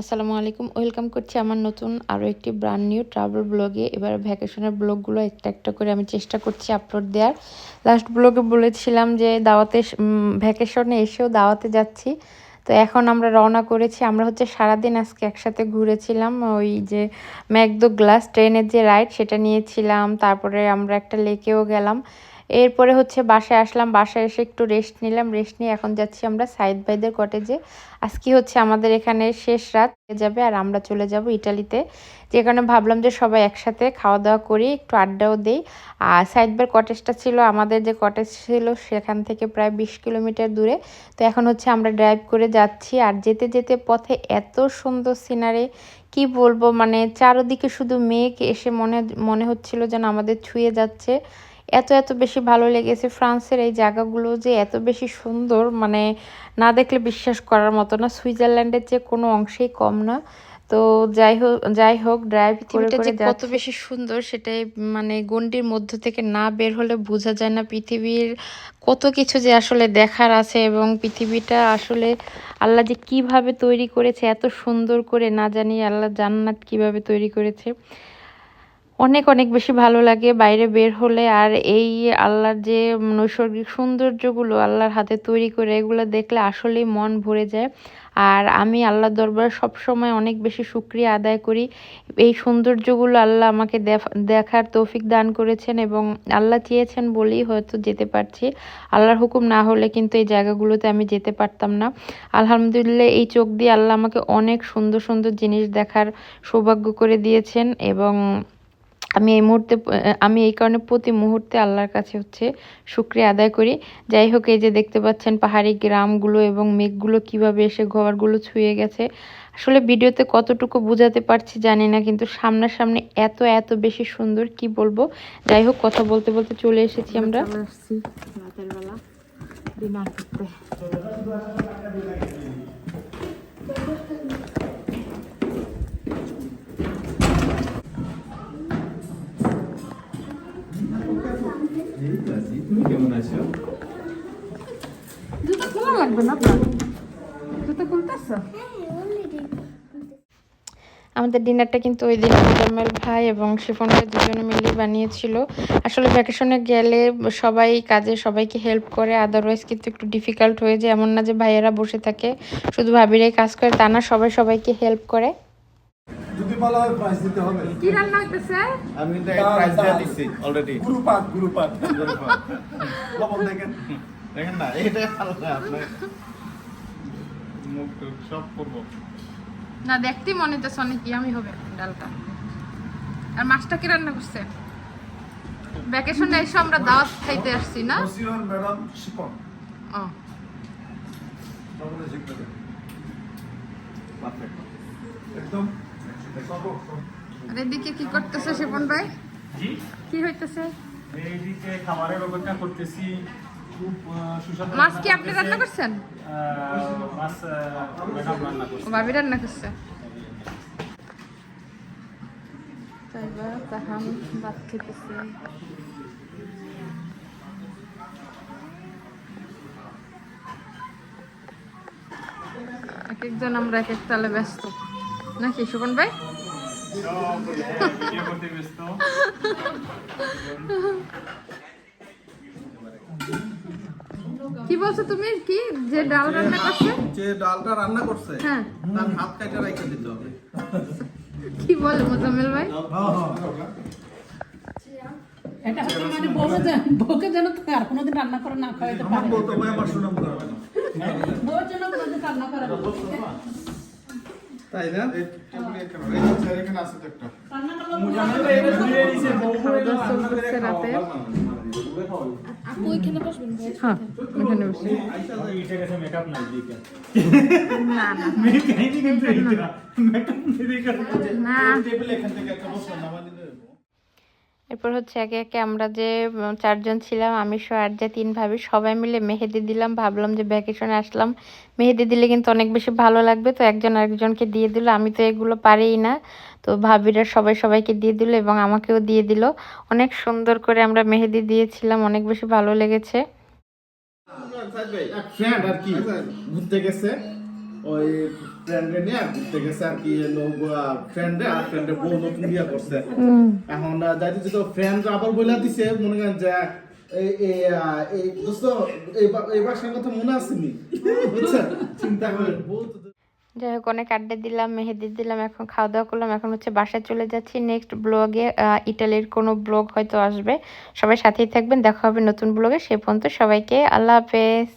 আসসালামু আলাইকুম। ওয়েলকাম করছি আমার নতুন আরও একটি ব্রান্ড নিউ ট্রাভেল ব্লগে এবার ভ্যাকেশনের ব্লগগুলো একটা একটা করে আমি চেষ্টা করছি আপলোড দেওয়ার লাস্ট ব্লগে বলেছিলাম যে দাওয়াতে ভ্যাকেশনে এসেও দাওয়াতে যাচ্ছি। তো এখন আমরা রওনা করেছি। আমরা হচ্ছে সারাদিন আজকে একসাথে ঘুরেছিলাম। ওই যে ম্যাকদো গ্লাস ট্রেনের যে রাইড সেটা নিয়েছিলাম। তারপরে আমরা একটা লেকেও গেলাম। এরপরে হচ্ছে বাসায় আসলাম, বাসায় এসে একটু রেস্ট নিলাম রেস্ট নিয়ে এখন যাচ্ছি আমরা সাইদ ভাইদের কটেজে আজকে হচ্ছে আমাদের এখানে শেষ রাত যাবে আর আমরা চলে যাব ইটালিতে। যে কারণে ভাবলাম যে সবাই একসাথে খাওয়া দাওয়া করি, একটু আড্ডাও দিই। আর সাইদ ভাইয়ের কটেজটা ছিল, আমাদের যে কটেজ ছিল সেখান থেকে প্রায় বিশ কিলোমিটার দূরে। তো এখন হচ্ছে আমরা ড্রাইভ করে যাচ্ছি আর যেতে যেতে পথে এত সুন্দর সিনারি কি বলব? মানে চারোদিকে শুধু মেঘ এসে মনে মনে হচ্ছিল যেন আমাদের ছুঁয়ে যাচ্ছে। এত এত বেশি ভালো লেগেছে ফ্রান্সের এই জায়গাগুলো যে এত বেশি সুন্দর মানে না দেখলে বিশ্বাস করার মতো না। সুইজারল্যান্ডের যে কোনো অংশেই কম না। তো যাই হোক যাই হোক ড্রাইভ করে যে কত বেশি সুন্দর সেটাই মানে গন্ডির মধ্য থেকে না বের হলে বোঝা যায় না পৃথিবীর কত কিছু যে আসলে দেখার আছে এবং পৃথিবীটা আসলে আল্লাহ যে কীভাবে তৈরি করেছে এত সুন্দর করে না জানি আল্লাহ জান্নাত কীভাবে তৈরি করেছে। অনেক অনেক বেশি ভালো লাগে। বাইরে বের হলে আর এই আল্লাহর যে নৈসর্গিক সৌন্দর্যগুলো আল্লাহর হাতে তৈরি করে এগুলো দেখলে আসলেই মন ভরে যায়। আর আমি আল্লাহর দরবারে সবসময় অনেক বেশি সুক্রিয়া আদায় করি। এই সৌন্দর্যগুলো আল্লাহ আমাকে দেখার তৌফিক দান করেছেন এবং আল্লাহ চেয়েছেন বলেই হয়তো যেতে পারছি। আল্লাহর হুকুম না হলে কিন্তু এই জায়গাগুলোতে আমি যেতে পারতাম না। আলহামদুলিল্লাহ এই চোখ দিয়ে আল্লাহ আমাকে অনেক সুন্দর সুন্দর জিনিস দেখার সৌভাগ্য করে দিয়েছেন এবং আমি এই মুহূর্তে, আমি এই কারণে প্রতি মুহূর্তে আল্লাহর কাছে হচ্ছে শুক্রিয়া আদায় করি। যাই হোক, এই যে দেখতে পাচ্ছেন পাহাড়ি গ্রামগুলো এবং মেঘগুলো কীভাবে এসে ঘরগুলো ছুঁয়ে গেছে। আসলে ভিডিওতে কতটুকু বোঝাতে পারছি জানি না, কিন্তু সামনা সামনাসামনি এত এত বেশি সুন্দর কি বলব? যাই হোক, কথা বলতে বলতে চলে এসেছি আমরা। ডিনার করতে কেমন আছো? জুতো খোলা লাগবে না আপনার? জুতো খুলতেছ? আমাদের ডিনারটা কিন্তু ওই দিন মোজাম্মেল ভাই এবং শিফন ভাই দুজনে মিলে বানিয়েছিল। আসলে ভ্যাকেশনে গেলে সবাই কাজে সবাইকে হেল্প করে আদারওয়াইজ কিন্তু একটু ডিফিকাল্ট হয়ে যায়। এমন না যে ভাইয়েরা বসে থাকে শুধু ভাবিরাই কাজ করে তা না সবাই সবাইকে হেল্প করে। যদি বলা হয় প্রাইস দিতে হবে। কি রান্না হইতেছে? আমি তো প্রাইস দিয়ে দিচ্ছি অলরেডি গুরু পাক গুরু পাক লবণ দেখেন। দেখেন না এটা ভালো না আপনার মুখ সব করব। না দেখতেই মনে হচ্ছে অনেক ইয়ামি হবে ডালটা। আর মাছটা কি রান্না করছে? ভ্যাকেশনে এসে আমরা দাওয়াত খাইতে আসছি না? ম্যাডাম শিপন। ও। একদম আর এদিকে কি করতেছে শিপন ভাই? কি হইতেছে? এইদিকে খাবারের অপেক্ষা করতেছি মাছ কি আপনি রান্না করছেন? মাছ ভাবি রান্না করছে। তাইবা তাহাম ভাত খেতেছে। এক একজন আমরা এক এক তালে ব্যস্ত। নাকি সুপন ভাই? কি বলছো তুমি? কি? যে ডাল রান্না করছে? যে ডালটা রান্না করছে হ্যাঁ। তার হাত কাটে রেখে দিতে হবে। কি বলে মোজাম্মেল ভাই? এটা হচ্ছে মানে বউকে যেন বউকে যেন আর কোনোদিন রান্না করে না খাওয়াইতে পারে। বউ তো ভাই আমার সুনাম করবে না। বউর জন্য কোনোদিন রান্না করে না। তাই না? হ্যাঁ মেকআপ এরপর হচ্ছে একে একে আমরা যে চারজন ছিলাম, আমি সহ আর যে তিন ভাবি, সবাই মিলে মেহেদি দিলাম, ভাবলাম যে ভ্যাকেশনে আসলাম। মেহেদি দিলে কিন্তু অনেক বেশি ভালো লাগবে, তো একজন আরেকজনকে দিয়ে দিল। আমি তো এগুলো পারিই না, তো ভাবিরা সবাই সবাইকে দিয়ে দিল এবং আমাকেও দিয়ে দিল। অনেক সুন্দর করে আমরা মেহেদি দিয়েছিলাম, অনেক বেশি ভালো লেগেছে। আর কি গেছে। ওই ফ্রেন্ডে নিয়ে ঘুরতে গেছে আর কি ফ্রেন্ডে আর ফ্রেন্ডে বউ নতুন বিয়ে করছে। এখন যাইতে যেতে ফ্রেন্ড আবার বলে দিছে মনে করেন যে এই এই আহ, এই দোস্ত এই বাসার কথা মনে আছে বুঝছেন চিন্তা করে। বউ যাই হোক অনেক আড্ডা দিলাম মেহেদি দিলাম এখন খাওয়া দাওয়া করলাম এখন হচ্ছে বাসায় চলে যাচ্ছি। নেক্সট ব্লগে ইটালির কোনো ব্লগ হয়তো আসবে। সবাই সাথেই থাকবেন দেখা হবে নতুন ব্লগে সে পর্যন্ত সবাইকে আল্লাহ হাফেজ।